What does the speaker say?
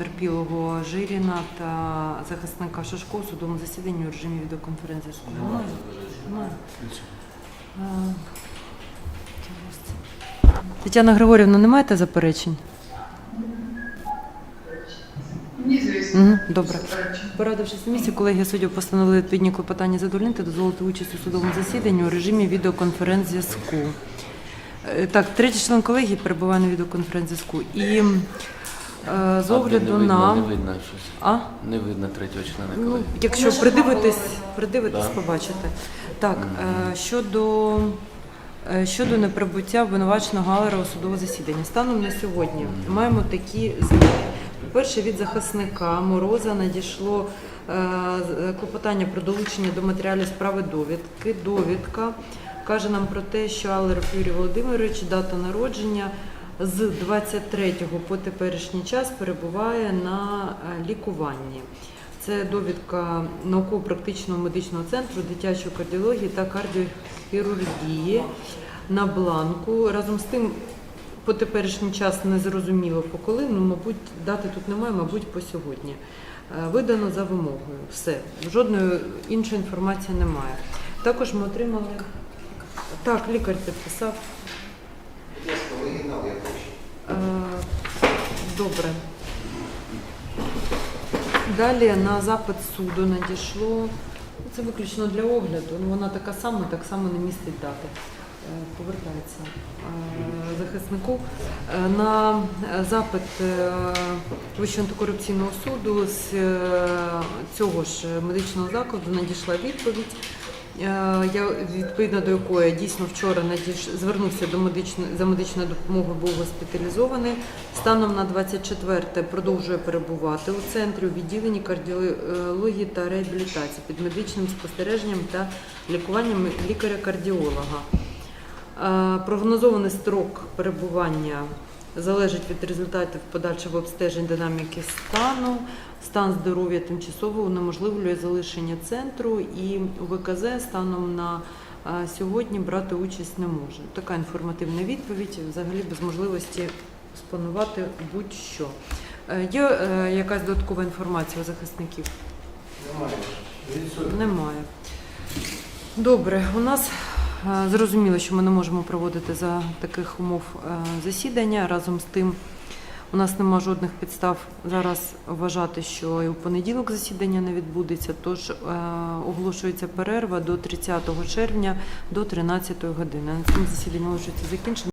потерпілого Жиріна та захисника Шашко у судовому засіданні у режимі відеоконференції. Немає? Немає. Е, Тетяна Григорівна, не маєте заперечень? Ні, звісно. Угу, добре. Порадившись на місці, колегія суддів постановили відповідні клопотання задовольнити, дозволити участь у судовому засіданні у режимі відеоконференц-зв'язку. Е, Так, третій член колегії перебуває на відеоконференц-зв'язку. І е, з А, огляду не видно, на. Не видно щось. А? Не видно третього члена Ну, колеги. якщо придивитись, придивитись, Да. побачите. Так, е, щодо, е, щодо неприбуття обвинуваченого Галера у судове засідання. Станом на сьогодні маємо такі зміни. По-перше, від захисника Мороза надійшло е, з- е, клопотання про долучення до матеріалів справи довідки. Довідка каже нам про те, що Алеров Юрій Володимирович, дата народження з 23 по теперішній час перебуває на е, лікуванні. Це довідка науково-практичного медичного центру дитячої кардіології та кардіохірургії на бланку. Разом з тим, по теперішній час не зрозуміло по коли, ну, мабуть, дати тут немає, мабуть, по сьогодні. Е, Видано за вимогою. Все. Жодної іншої інформації немає. Також ми отримали. Так, лікар підписав. Добре. Далі на запит суду надійшло. Це виключно для огляду. Ну, вона така сама, так само не містить дати. Е, Повертається е, захиснику. Е, На запит Вищого антикорупційного суду з цього ж медичного закладу надійшла відповідь. Е, Я відповідно до якої дійсно вчора надіш... звернувся до медичної за медичною допомогою, був госпіталізований. Станом на 24 продовжує перебувати у центрі у відділенні кардіології та реабілітації під медичним спостереженням та лікуванням лікаря-кардіолога. Е, Прогнозований строк перебування залежить від результатів подальшого обстежень динаміки стану. Стан здоров'я тимчасово унеможливлює залишення центру і УВКЗ станом на е, сьогодні брати участь не може. Така інформативна відповідь, взагалі без можливості спланувати будь-що. Е, Є е, якась додаткова інформація у захисників? Немає. Немає. Добре, у нас зрозуміло, що ми не можемо проводити за таких умов е, засідання. Разом з тим, у нас нема жодних підстав зараз вважати, що і у понеділок засідання не відбудеться. Тож е, оголошується перерва до 30 червня до 13 години. На цьому засідання оголошується закінчено.